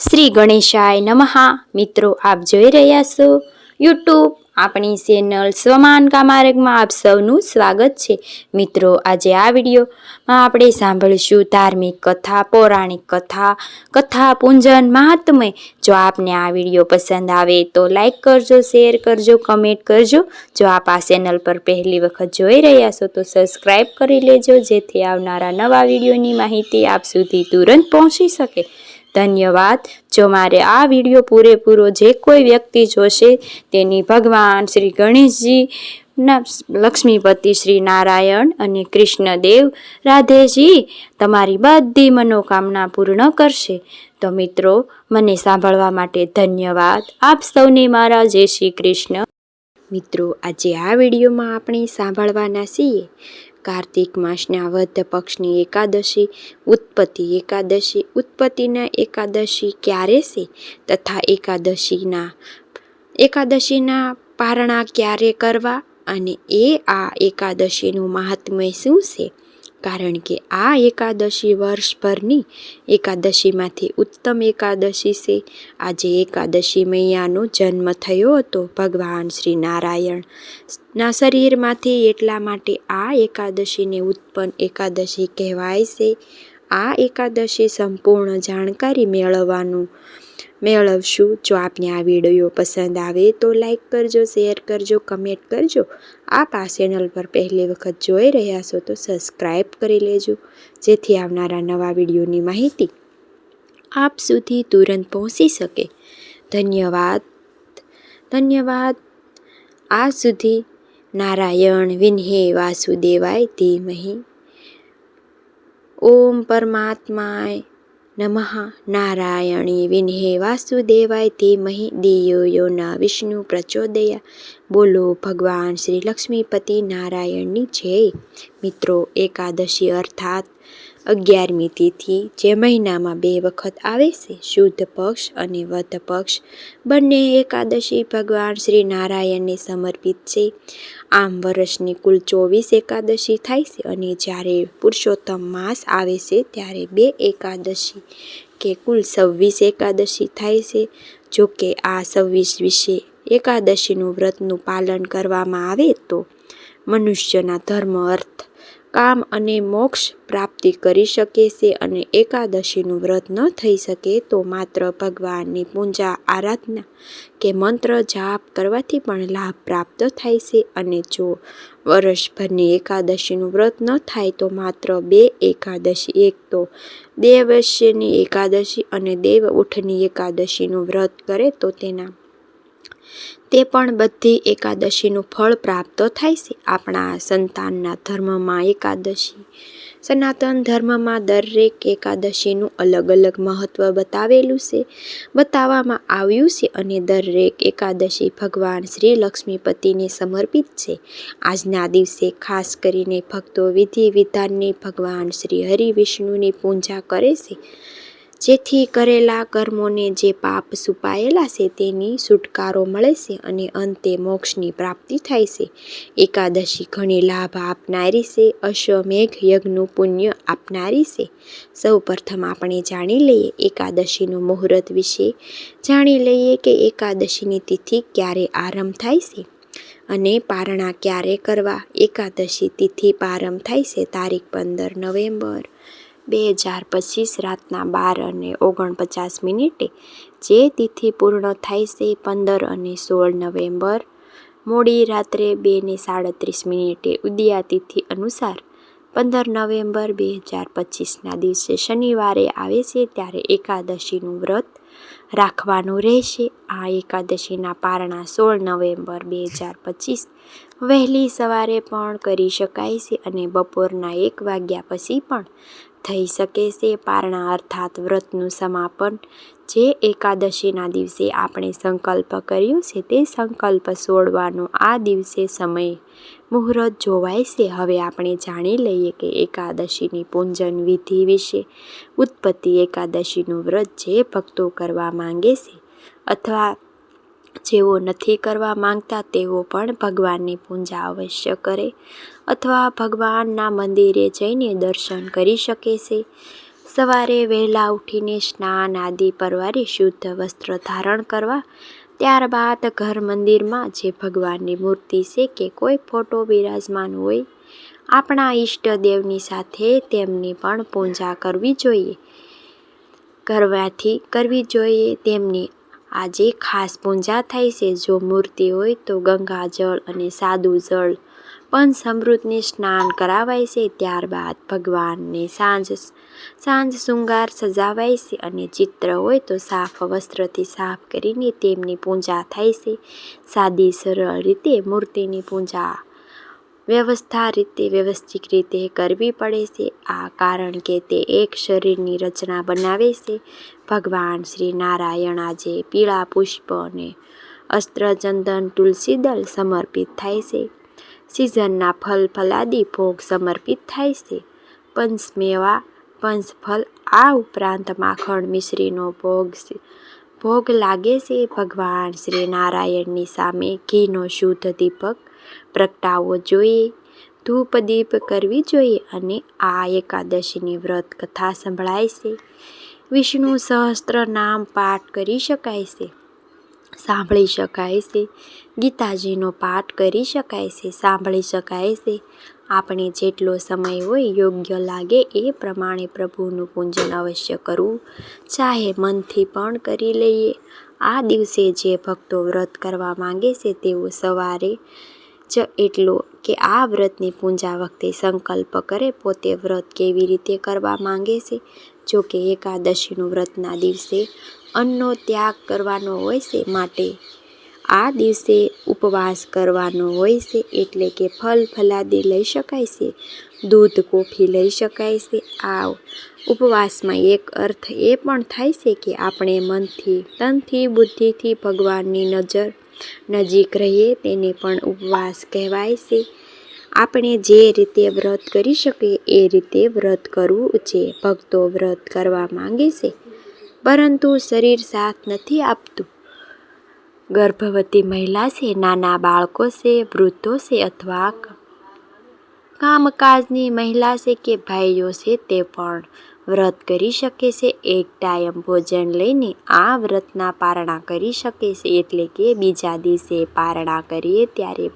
શ્રી ગણેશાય નમહા મિત્રો, આપ જોઈ રહ્યા છો યુટ્યુબ આપણી ચેનલ સ્વમાન કામાર્ગમાં આપ સૌનું સ્વાગત છે. મિત્રો, આજે આ વિડીયોમાં આપણે સાંભળીશું ધાર્મિક કથા, પૌરાણિક કથા કથા પૂંજન મહાત્મય. જો આપને આ વીડિયો પસંદ આવે તો લાઈક કરજો, શેર કરજો, કમેન્ટ કરજો. જો આપ આ ચેનલ પર પહેલી વખત જોઈ રહ્યા છો તો સબસ્ક્રાઈબ કરી લેજો, જેથી આવનારા નવા વિડીયોની માહિતી આપ સુધી તુરંત પહોંચી શકે. ધન્યવાદ. જો મારે આ વીડિયો પૂરેપૂરો જે કોઈ વ્યક્તિ જોશે તેની ભગવાન શ્રી ગણેશજી, ના, લક્ષ્મીપતિ શ્રી નારાયણ અને કૃષ્ણદેવ રાધેજી તમારી બધી મનોકામના પૂર્ણ કરશે. તો મિત્રો, મને સાંભળવા માટે ધન્યવાદ. આપ સૌને મારા જય શ્રી કૃષ્ણ. મિત્રો, આજે આ વિડીયોમાં આપણે સાંભળવાના છીએ કાર્તિક માસના વધ પક્ષની એકાદશી, ઉત્પત્તિ એકાદશી, ઉત્પત્તિના એકાદશી ક્યારે છે તથા એકાદશીના એકાદશીના પારણા ક્યારે કરવા અને એ આ એકાદશીનું મહાત્મ્ય શું છે? કારણ કે આ એકાદશી વર્ષભરની એકાદશીમાંથી ઉત્તમ એકાદશી છે. આજે એકાદશી મૈયાનો જન્મ થયો હતો. ભગવાન શ્રી નારાયણના શરીરમાંથી એટલા માટે આ એકાદશીને ઉત્પન્ન એકાદશી કહેવાય છે. આ એકાદશી સંપૂર્ણ જાણકારી મેળવવાનું મેળવશું. જો આપને આ વીડિયો પસંદ આવે તો લાઈક કરજો, શેર કરજો, કમેન્ટ કરજો. આપ આ ચેનલ પર પહેલી વખત જોઈ રહ્યા છો તો સબસ્ક્રાઈબ કરી લેજો. જેથી આવનારા નવા વિડીયોની માહિતી આપ સુધી તુરંત પહોંચી શકે. ધન્યવાદ. ધન્યવાદ. આ સુધી નારાયણ વિન્હે વાસુદેવાય ધીમહી. ઓમ પરમાત્માય નમઃ નારાયણી વિન્હે વાસુદેવાય ધીમહિ દિયો યો ન વિષ્ણુ પ્રચોદયા બોલો ભગવાન શ્રી લક્ષ્મીપતિ નારાયણની જય મિત્રો એકાદશી અર્થાત અગિયારમી તિથિ જે મહિનામાં બે વખત આવે છે, શુદ્ધ પક્ષ અને વધ પક્ષ. બંને એકાદશી ભગવાન શ્રી નારાયણને સમર્પિત છે. આમ વર્ષની કુલ ચોવીસ એકાદશી થાય છે અને જ્યારે પુરુષોત્તમ માસ આવે છે ત્યારે બે એકાદશી કે કુલ છવ્વીસ એકાદશી થાય છે. જો કે આ છવ્વીસ વિશે એકાદશીનું વ્રતનું પાલન કરવામાં આવે તો મનુષ્યના ધર્મ અર્થ કામ અને મોક્ષ પ્રાપ્તિ કરી શકે છે અને એકાદશીનું વ્રત ન થઈ શકે, તો માત્ર ભગવાનની પૂજા, આરાધના કે મંત્ર જાપ કરવાથી પણ લાભ પ્રાપ્ત થાય છે. અને જો વર્ષભરની એકાદશીનું વ્રત ન થાય, તો માત્ર બે એકાદશી, એક તો દેવસ્યની એકાદશી અને દેવ ઉઠની એકાદશીનું વ્રત કરે તો તેના તે પણ બધી એકાદશીનું ફળ પ્રાપ્ત થાય છે. આપણા સંતાનના ધર્મમાં એકાદશી. સનાતન ધર્મમાં દરેક એકાદશીનું અલગ અલગ મહત્ત્વ બતાવેલું છે. બતાવવામાં આવ્યું છે અને દરેક એકાદશી ભગવાન શ્રી લક્ષ્મીપતિને સમર્પિત છે. આજના દિવસે ખાસ કરીને ભક્તો વિધિ વિધાનની ભગવાન શ્રી હરિ વિષ્ણુની પૂજા કરે છે. જેથી કરેલા કર્મોને જે પાપ સુપાયેલા છે તેની છુટકારો મળે છે અને અંતે મોક્ષની પ્રાપ્તિ થાય છે. એકાદશી ઘણી લાભ આપનારી છે, અશ્વમેઘ યજ્ઞનું પુણ્ય આપનારી છે. સૌ પ્રથમ આપણે જાણી લઈએ એકાદશીનું મુહૂર્ત વિશે. જાણી લઈએ કે એકાદશીની તિથિ ક્યારે આરંભ થાય છે અને પારણા ક્યારે કરવા. એકાદશી તિથિ પ્રારંભ થાય છે તારીખ પંદર નવેમ્બર. બે હજાર પચીસ રાતના બાર અને ઓગણપચાસ મિનિટે જે તિથિ પૂર્ણ થાય છે પંદર અને સોળ નવેમ્બર. મોડી રાત્રે બે ને સાડત્રીસ મિનિટે ઉદયા તિથિ અનુસાર પંદર નવેમ્બર બે હજાર પચીસના દિવસે શનિવારે આવે છે ત્યારે એકાદશીનું વ્રત રાખવાનું રહેશે. આ એકાદશીના પારણા સોળ નવેમ્બર બે હજાર પચીસ વહેલી સવારે પણ કરી શકાય છે અને બપોરના એક વાગ્યા પછી પણ થઈ શકે છે. પારણા અર્થાત વ્રતનું સમાપન જે એકાદશીના દિવસે આપણે સંકલ્પ કર્યો છે તે સંકલ્પ સોડવાનો આ દિવસે સમય મુહૂર્ત જોવાય છે. હવે આપણે જાણી લઈએ કે એકાદશીની પૂંજન વિધિ વિશે ઉત્પત્તિ એકાદશીનું વ્રત જે ભક્તો કરવા માંગે છે અથવા જેઓ નથી કરવા માંગતા, તેઓ પણ ભગવાનની પૂજા અવશ્ય કરે અથવા ભગવાનના મંદિરે જઈને દર્શન કરી શકે છે. સવારે વહેલા ઉઠીને સ્નાન આદિ પરવારી શુદ્ધ વસ્ત્ર ધારણ કરવા, ત્યારબાદ ઘર મંદિરમાં જે ભગવાનની મૂર્તિ છે કે કોઈ ફોટો બિરાજમાન હોય, આપણા ઈષ્ટદેવની સાથે તેમની પણ પૂજા કરવી જોઈએ. કરવાથી કરવી જોઈએ તેમની આજે ખાસ પૂજા થાય છે. જો મૂર્તિ હોય તો ગંગાજળ અને સાદું જળ સમૃદ્ધને સ્નાન કરાવાય છે. ત્યારબાદ ભગવાનને સાંજ સાંજ શૃંગાર સજાવાય છે અને ચિત્ર હોય તો સાફ વસ્ત્રથી સાફ કરીને તેમની પૂજા થાય છે. સાદી સરળ રીતે મૂર્તિની પૂજા વ્યવસ્થા રીતે વ્યવસ્થિત રીતે કરવી પડે છે. આ કારણ કે તે એક શરીરની રચના બનાવે છે. ભગવાન શ્રી નારાયણ આજે પીળા પુષ્પ અને અસ્ત્રચંદન તુલસીદળ તુલસી દળ સમર્પિત થાય છે. સિઝનના ફલ ફલાદી ભોગ સમર્પિત થાય છે. પંચમેવા પંચફલ આ ઉપરાંત માખણ મિશ્રીનો ભોગ ભોગ લાગે છે. ભગવાન શ્રી નારાયણની સામે ઘીનો શુદ્ધ દીપક પ્રગટાવવો જોઈએ. ધૂપ દીપ કરવી જોઈએ અને આ એકાદશીની વ્રત કથા સંભળાય છે. વિષ્ણુ સહસ્ત્ર નામ પાઠ કરી શકાય છે. સાંભળી શકાય છે. ગીતાજીનો પાઠ કરી શકાય છે. સાંભળી શકાય છે. આપણે જેટલો સમય હોય યોગ્ય લાગે એ પ્રમાણે પ્રભુનું પૂજન અવશ્ય કરવું. ચાહે મનથી પણ કરી લઈએ. આ દિવસે જે ભક્તો વ્રત કરવા માંગે છે તેઓ સવારે જ એટલો કે આ વ્રતની પૂજા વખતે સંકલ્પ કરે પોતે વ્રત કેવી રીતે કરવા માંગે છે? જો કે એકાદશીનું વ્રતના દિવસે અન્નનો ત્યાગ કરવાનો હોય છે માટે. આ દિવસે ઉપવાસ કરવાનો હોય છે એટલે કે ફલ ફલાદી લઈ શકાય છે, દૂધ કોફી લઈ શકાય છે. આ ઉપવાસમાં એક અર્થ એ પણ થાય છે કે આપણે મનથી, તનથી, બુદ્ધિથી ભગવાનની નજર નજીક રહીએ તેને પણ ઉપવાસ કહેવાય છે. આપણે જે રીતે વ્રત કરી શકીએ એ રીતે વ્રત કરવું છે. ભક્તો વ્રત કરવા માંગે છે, પરંતુ શરીર સાથ નથી આપતું. ગર્ભવતી મહિલા છે, નાના બાળકો છે, વૃદ્ધો છે અથવા કામકાજની મહિલા છે કે ભાઈઓ છે તે પણ વ્રત કરી શકે છે. એક ટાઈમ ભોજન લઈને આ વ્રતના પારણા કરી શકે છે. એટલે કે બીજા દિવસે પારણા કરીએ ત્યારે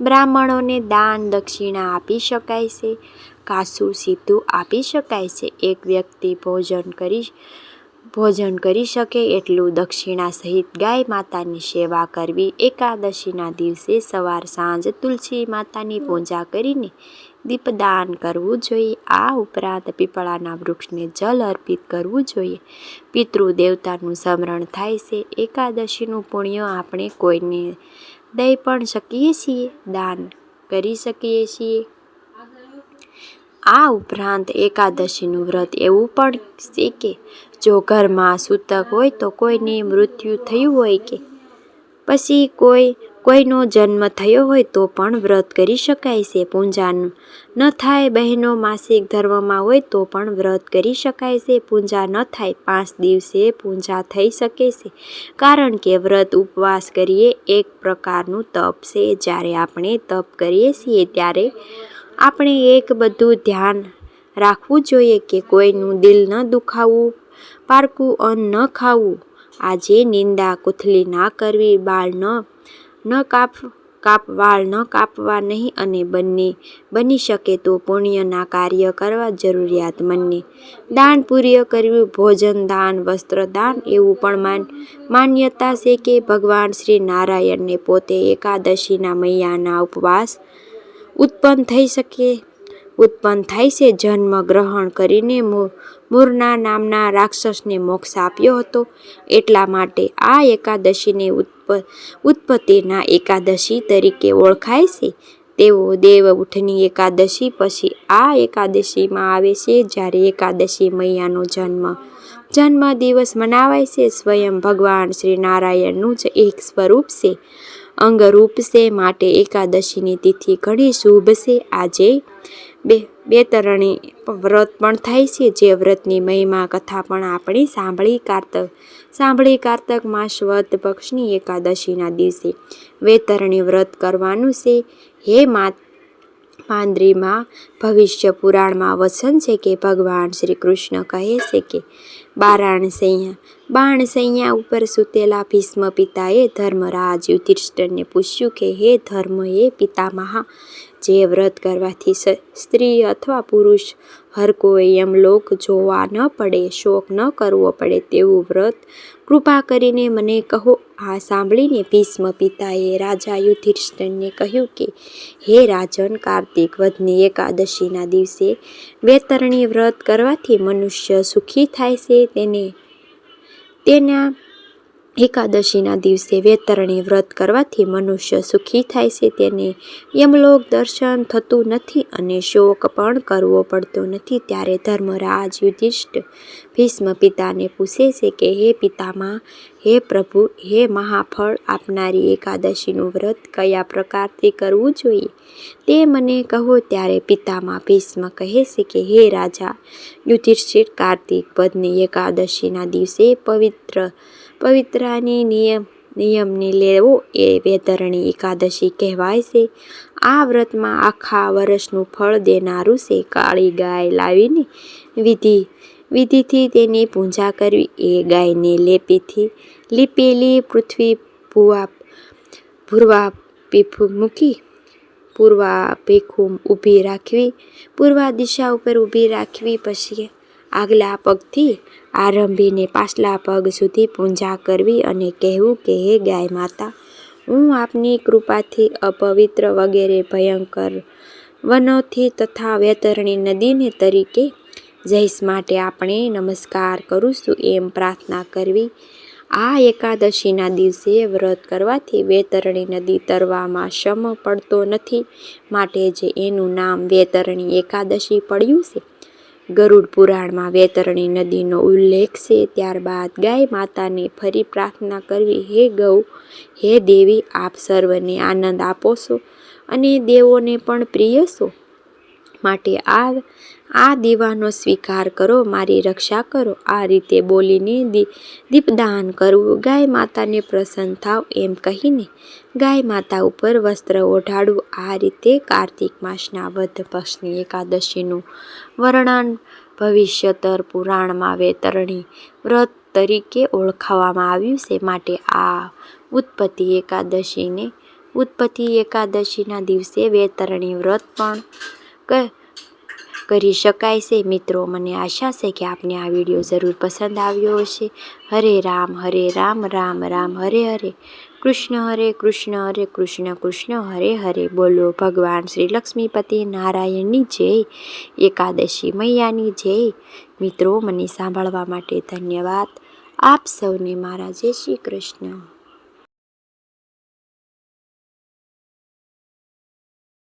બ્રાહ્મણોને દાન દક્ષિણા આપી શકાય છે. કાસું સીધું આપી શકાય છે. એક વ્યક્તિ ભોજન કરી ભોજન કરી શકે એટલું દક્ષિણા સહિત ગાય માતાની સેવા કરવી એકાદશીના દિવસે સવાર સાંજ તુલસી માતાની પૂજા કરીને દીપદાન કરવું જોઈએ. આ ઉપરાંત પીપળાના વૃક્ષને જલ અર્પિત કરવું જોઈએ. પિતૃ દેવતાનું સ્મરણ થાય છે. એકાદશીનું પુણ્ય આપણે કોઈને દઈ પણ શકીએ છીએ, દાન કરી શકીએ છીએ. આ ઉપરાંત એકાદશીનું વ્રત એવું પણ છે કે જો ઘરમાં સૂતક હોય તો કોઈની મૃત્યુ થયું હોય કે પછી કોઈ, કોઈનો જન્મ થયો હોય તો પણ વ્રત કરી શકાય છે. પૂંજાનું ન થાય બહેનો માસિક ધર્મમાં હોય તો પણ વ્રત કરી શકાય છે. પૂજા ન થાય પાંચ દિવસે પૂજા થઈ શકે છે. કારણ કે વ્રત ઉપવાસ કરીએ એક પ્રકારનું તપ છે. જ્યારે આપણે તપ કરીએ છીએ ત્યારે આપણે એક બધું ધ્યાન રાખવું જોઈએ કે કોઈનું દિલ ન દુખાવવું પારકું અન્ન ન ખાવું. આજે નિંદા કુથલી ના કરવી, બાળ ન ન કાપ કાપ, વાળ ન કાપવા નહીં અને બંને બની શકે તો પુણ્યના કાર્ય કરવા જરૂરિયાતમંદને દાન પૂર્ય કરવું, ભોજન, દાન, વસ્ત્ર, દાન એવું પણ માન, માન્યતા છે કે ભગવાન શ્રી નારાયણને પોતે એકાદશીના મૈયાના ઉપવાસ ઉત્પન્ન થઈ શકે. ઉત્પન્ન થાય છે જન્મ ગ્રહણ કરીને મૂરના નામના રાક્ષસને મોક્ષ આપ્યો હતો. એટલા માટે આ એકાદશીને ઉત્પત્તિના એકાદશી તરીકે ઓળખાય છે. તેઓ દેવ ઉઠની એકાદશી પછી આ એકાદશીમાં આવે છે જ્યારે એકાદશી મૈયાનો જન્મ જન્મ દિવસ મનાવાય છે. સ્વયં ભગવાન શ્રી નારાયણનું જ એક સ્વરૂપ છે. અંગરૂપ છે માટે એકાદશીની તિથિ ઘણી શુભ છે આજે. બે બેતરણી વ્રત પણ થાય છે, જે વ્રતની મહિમા કથા પણ આપણે સાંભળી કારતક સાંભળી કારતક માસ વદ પક્ષની એકાદશીના દિવસે. વેતરણી વ્રત કરવાનું છે. હે માત પાંદરીમાં ભવિષ્ય પુરાણમાં વચન છે કે ભગવાન શ્રી કૃષ્ણ કહે છે કે બારાણ સૈયા બાણ સૈયા ઉપર સૂતેલા ભીષ્મ પિતાએ ધર્મરાજ યુધિષ્ઠિરને પૂછ્યું કે, હે ધર્મ હે પિતામહા જે વ્રત કરવાથી સ્ત્રી અથવા પુરુષ હર કોઈ યમલોક જોવા ન પડે, શોક ન કરવો પડે તેવું વ્રત. કૃપા કરીને મને કહો. આ સાંભળીને ભીષ્મ પિતાએ રાજા યુધિષ્ઠિરને કહ્યું કે, હે રાજન કાર્તિક વધની એકાદશીના દિવસે વેતરણી વ્રત કરવાથી મનુષ્ય સુખી થાય છે, તેને, તેના એકાદશીના દિવસે વેતરણી વ્રત કરવાથી મનુષ્ય સુખી થાય છે. તેને યમલોક દર્શન થતું નથી અને શોક પણ કરવો પડતો નથી. ત્યારે ધર્મરાજ યુધિષ્ઠ ભીષ્મ પિતાને પૂછે છે કે, હે પિતામાં, હે પ્રભુ, હે મહાફળ, આપનારી એકાદશીનું વ્રત કયા પ્રકારથી કરવું જોઈએ? તે મને કહો ત્યારે પિતામાં ભીષ્મ કહે છે કે, હે રાજા, યુધિષ્ઠિર કાર્તિક પદની એકાદશીના દિવસે પવિત્ર પવિત્રાની નિયમ, નિયમની લેવો એ વેતરણી એકાદશી કહેવાય છે. આ વ્રતમાં આખા વર્ષનું ફળ દેનારું છે. કાળી ગાય લાવીને વિધિ, વિધિથી તેની પૂજા કરવી એ ગાયને લેપીથી લીપેલી પૃથ્વી ભૂવા, ભૂરવા પીફું મૂકી, પૂર્વા ભેખું ઊભી રાખવી, પૂર્વા દિશા ઉપર ઊભી રાખવી પછી આગલા પગથી આરંભીને પાછલા પગ સુધી પૂજા કરવી અને કહેવું કે, હે ગાય માતા, હું આપની કૃપાથી અપવિત્ર વગેરે ભયંકર વનોથી તથા વેતરણી નદીને તરીકે જઈશ માટે આપણે નમસ્કાર કરું એમ પ્રાર્થના કરવી. આ એકાદશીના દિવસે વ્રત કરવાથી વેતરણી નદી તરવામાં શ્રમ પડતો નથી. માટે જે એનું નામ વેતરણી એકાદશી પડ્યું છે ગરુડ પુરાણમાં વેતરણી નદીનો ઉલ્લેખ છે. ત્યારબાદ ગાય માતાને ફરી પ્રાર્થના કરવી, હે ગૌ, હે દેવી, આપ સર્વને આનંદ આપો છો અને દેવોને પણ પ્રિય છો. માટે આ આ દીવાનો સ્વીકાર કરો, મારી રક્ષા કરો. આ રીતે બોલીને દી, દીપદાન કરવું. ગાય માતાને પ્રસન્ન થાવ એમ કહીને ગાય માતા ઉપર વસ્ત્ર ઓઢાડવું. આ રીતે કાર્તિક માસના વધ પક્ષની એકાદશીનું વર્ણન ભવિષ્યતર પુરાણમાં વેતરણી વ્રત તરીકે ઓળખાવવામાં આવ્યું છે. માટે આ ઉત્પત્તિ એકાદશીને, ઉત્પત્તિ એકાદશીના દિવસે વેતરણી વ્રત પણ કરી શકાય છે. મિત્રો, મને આશા છે કે આપને આ વીડિયો જરૂર પસંદ આવ્યો હશે. હરે રામ હરે રામ રામ રામ, હરે હરે. કૃષ્ણ હરે કૃષ્ણ હરે કૃષ્ણ કૃષ્ણ હરે હરે. બોલો ભગવાન શ્રી લક્ષ્મીપતિ નારાયણની જય. એકાદશી મૈયાની જય. મિત્રો, મને સાંભળવા માટે ધન્યવાદ. આપ સૌને મારા જય શ્રી કૃષ્ણ.